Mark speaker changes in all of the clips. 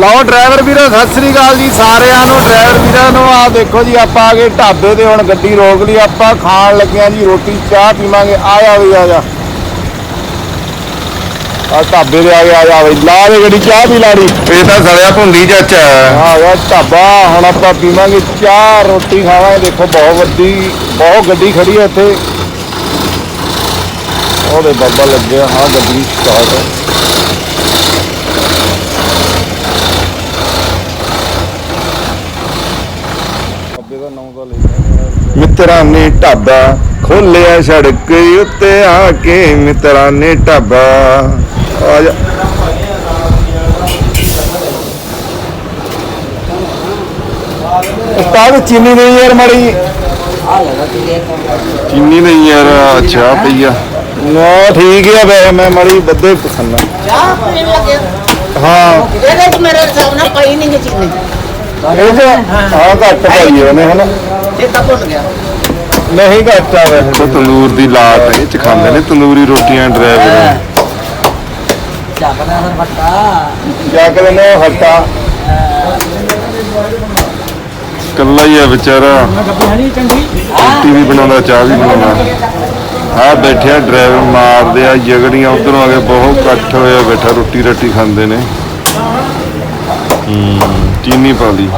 Speaker 1: ਲਓ ਡਰਾਈਵਰ ਵੀਰੋ ਸਤਿ ਸ੍ਰੀ ਅਕਾਲ ਜੀ ਸਾਰਿਆਂ ਨੂੰ। ਡਰਾਈਵਰ ਵੀਰਾਂ ਨੂੰ ਆ ਦੇਖੋ ਜੀ ਆਪਾਂ ਆ ਗਏ ਢਾਬੇ ਤੇ ਹੁਣ ਗੱਡੀ ਰੋਕ ਲਈ ਆਪਾਂ ਖਾਣ ਲੱਗਿਆ ਜੀ ਰੋਟੀ ਚਾਹ ਪੀਵਾਂਗੇ। ਆ ਜਾ ਵੀ ਆ ਜਾ। ਆ ਢਾਬੇ ਤੇ ਆ ਗਿਆ ਆ ਜਾ ਬਈ। ਲਾ ਦੇ ਗੱਡੀ ਚਾਹ ਪੀ ਲਾੜੀ
Speaker 2: ਇਹ ਤਾਂ ਸੜਿਆ ਭੁੰਡੀ ਚਾਚਾ।
Speaker 1: ਆ ਗਿਆ ਢਾਬਾ ਹੁਣ ਆਪਾਂ ਪੀਵਾਂਗੇ ਚਾਹ ਰੋਟੀ ਖਾਵਾਂਗੇ। ਦੇਖੋ ਬਹੁਤ ਵੱਡੀ ਬਹੁਤ ਗੱਡੀ ਖੜੀ ਹੈ ਇੱਥੇ। ਉਹਦੇ ਬਾਬਾ ਲੱਗਿਆ ਹਾਂ ਗੱਡੀ ਸਟਾਰਟ ਹੈ ਅੱਬੇ ਦਾ ਨਾਮ ਤਾਂ ਲਿਖਿਆ
Speaker 2: ਮਿੱਤਰਾਂ ਨੇ ਢਾਬਾ ਖੋਲਿਆ ਸੜਕ ਉੱਤੇ ਆ ਕੇ ਮਿੱਤਰਾਂ ਨੇ ਢਾਬਾ। ਆ ਜਾ।
Speaker 1: ਉਸਤਾਦ ਚੀਨੀ ਨਹੀਂ ਯਾਰ ਮੜੀ।
Speaker 2: ਚੀਨੀ ਨਹੀਂ ਯਾਰ ਅੱਛਾ ਪਈਆ
Speaker 1: ਨਾ ਠੀਕ ਹੈ ਵੇ ਮੈਂ ਮੜੀ ਬੱਦੇ ਪਸੰਦ
Speaker 3: ਚਾਹ ਪੀਣ ਲੱਗੇ
Speaker 1: ਹਾਂ।
Speaker 3: ਇਹਦੇ ਚ ਮੇਰੇ ਹਿਸਾਬ ਨਾਲ ਪਈ ਨਹੀਂ ਚੀਨੀ।
Speaker 1: ਇਹ ਹਾਂ ਘੱਟ ਪਾਈ ਉਹਨੇ ਹਨਾ।
Speaker 3: ਇਹ ਤਾਂ ਭੁੱਲ ਗਿਆ।
Speaker 1: ਨਹੀਂ ਘੱਟ ਆ ਵੈਸੇ।
Speaker 2: ਉਹ ਤੰਦੂਰ ਦੀ ਲਾਟ ਇਹ ਚ ਖਾਂਦੇ ਨੇ ਤੰਦੂਰੀ ਰੋਟੀਆਂ ਡਰਾਈਵਰ
Speaker 3: ਚਾਹਦਾ ਹਰ ਵੱਟਾ
Speaker 1: ਕਿਆ ਕਹਿੰਦੇ ਨੇ ਉਹ ਹੱਟਾ
Speaker 2: ਕੱਲਾ ਹੀ ਆ ਵਿਚਾਰਾ। ਰੋਟੀ ਵੀ ਬਣਾਉਂਦਾ ਚਾਹ ਵੀ ਬਣਾਉਂਦਾ। ਆ ਬੈਠਿਆ ਡਰਾਈਵਰ ਮਾਰਦੇ ਆ ਜਗੜੀਆਂ ਉਧਰੋਂ ਆ ਕੇ ਬਹੁਤ ਇਕੱਠ ਹੋਇਆ ਬੈਠਾ ਰੋਟੀ ਰੱਟੀ ਖਾਂਦੇ ਨੇ। ਹੂੰ ਚੀਨੀ ਪਾ ਲਈ।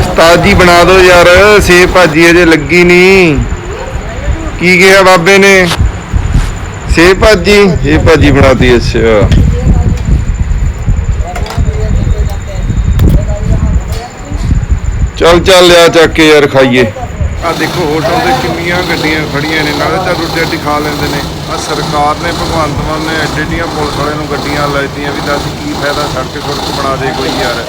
Speaker 2: ਉਸਤਾਦ ਜੀ ਬਣਾ ਦਿਓ ਯਾਰ, ਸੇਬ ਭਾਜੀ ਅਜੇ ਲੱਗੀ ਨਹੀਂ। ਕੀ ਕਿਹਾ ਬਾਬੇ ਨੇ? ਸੇਬ ਭਾਜੀ? ਇਹ ਭਾਜੀ ਬਣਾਤੀ, ਅੱਛਾ। ਚੱਲ ਚੱਲ ਲਿਆ ਚੱਕ ਕੇ ਯਾਰ, ਖਾਈਏ। ਆ ਦੇਖੋ ਹੋਟਲ ਦੇ ਕਿੰਨੀਆਂ ਗੱਡੀਆਂ ਖੜੀਆਂ ਨੇ, ਨਾਲੇ ਤਾਂ ਰੋਟੀ ਰਾਟੀ ਖਾ ਲੈਂਦੇ ਨੇ। ਆ ਸਰਕਾਰ ਨੇ, ਭਗਵੰਤ ਮਾਨ ਨੇ ਐਡੀਆਂ ਪੁਲਿਸ ਵਾਲਿਆਂ ਨੂੰ ਗੱਡੀਆਂ ਲਾਈਆਂ ਵੀ ਦੱਸ ਕੀ ਫਾਇਦਾ, ਸੜਕ ਸੁੜਕ ਬਣਾ ਦੇ ਕੋਈ ਯਾਰ।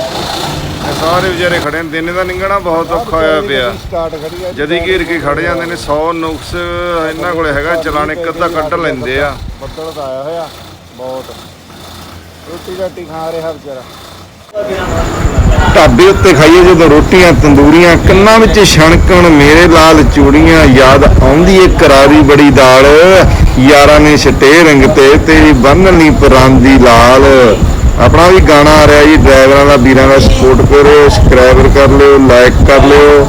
Speaker 2: ਇਹ ਸਾਰੇ ਵਿਚਾਰੇ ਖੜੇ ਨੇ ਦਿਨੇ ਦਾ ਨਿੰਗਣਾ ਬਹੁਤ ਔਖਾ ਹੋਇਆ ਪਿਆ।
Speaker 1: ਸਟਾਰਟ ਖੜੀ ਆ
Speaker 2: ਜਦੀ ਘੇਰ ਕੇ ਖੜ ਜਾਂਦੇ ਨੇ 100 ਨੁਕਸ ਇਹਨਾਂ ਕੋਲੇ ਹੈਗਾ ਚਲਾਣ ਇੱਕ ਅੱਧਾ ਕੱਢ ਲੈਂਦੇ ਆ।
Speaker 1: ਬੱਦਲ ਤਾਂ ਆਇਆ ਹੋਇਆ ਬਹੁਤ। ਰੋਟੀ ਰਾਟੀ ਖਾ ਰਿਹਾ ਵਿਚਾਰਾ।
Speaker 2: ਢਾਬੇ ਉੱਤੇ ਖਾਈਏ ਜਦੋਂ ਰੋਟੀਆਂ ਤੰਦੂਰੀਆਂ ਕੰਨਾਂ ਵਿੱਚ ਛਣਕਣ ਮੇਰੇ ਲਾਲ ਚੂੜੀਆਂ ਯਾਦ ਆਉਂਦੀ ਏ ਕਰਾਰੀ ਬੜੀ ਦਾਲ। ਯਾਰਾਂ ਨੇ ਛਟੇ ਰੰਗ ਤੇ ਤੇਰੀ ਬੰਨ ਲਈ ਪਰਾਂਦੀ ਲਾਲ। ਆਪਣਾ ਵੀ ਗਾਣਾ ਆ ਰਿਹਾ ਜੀ ਡਰਾਈਵਰਾਂ ਦਾ ਵੀਰਾਂ ਦਾ ਸਪੋਰਟ ਕਰੋ ਸਬਸਕ੍ਰਾਈਬਰ ਕਰ ਲਿਓ ਲਾਈਕ ਕਰ ਲਿਓ।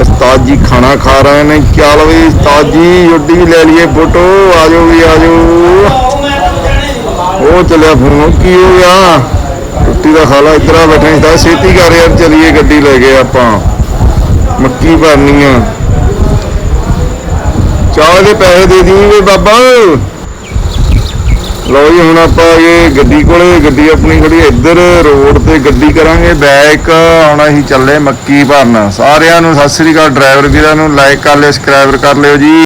Speaker 2: ਉਸਤਾਦ ਜੀ ਖਾਣਾ ਖਾ ਰਹੇ ਨੇ ਚੱਲ ਵੀ ਉਸਤਾਦ ਜੀ ਉੱਡੀ ਵੀ ਲੈ ਲਈਏ ਫੋਟੋ ਆਜੋ ਵੀ ਆਜੋ ਉਹ ਚੱਲਿਆ ਫੋਨ ਕੀ ਹੋ ਗਿਆ? ਰੋਟੀ ਦਾ ਖਾਲਾ ਇੱਧਰ ਆ ਬੈਠੇ ਸੀ ਛੇਤੀ ਕਰ ਯਾਰ, ਚਲੀਏ ਗੱਡੀ ਲੈ ਗਏ ਆਪਾਂ। ਮੱਕੀ ਭਰਨੀ ਆ। ਚਾਹ ਦੇ ਪੈਸੇ ਦੇ ਦੀ ਬਾਬਾ। ਲਓ ਜੀ, ਹੁਣ ਆਪਾਂ ਇਹ ਗੱਡੀ ਕੋਲੇ, ਗੱਡੀ ਆਪਣੀ ਖੜੀ ਇੱਧਰ, ਰੋਡ ਤੇ ਗੱਡੀ ਕਰਾਂਗੇ ਬੈਕ ਆਉਣਾ ਹੀ ਚੱਲੇ ਮੱਕੀ ਭਰਨ। ਸਾਰਿਆਂ ਨੂੰ ਸਤਿ ਸ੍ਰੀ ਅਕਾਲ ਡਰਾਈਵਰ ਵੀਰਾਂ ਨੂੰ ਲਾਈਕ ਕਰ ਲਿਓ ਸਬਸਕ੍ਰਾਈਬ ਕਰ ਲਿਓ ਜੀ।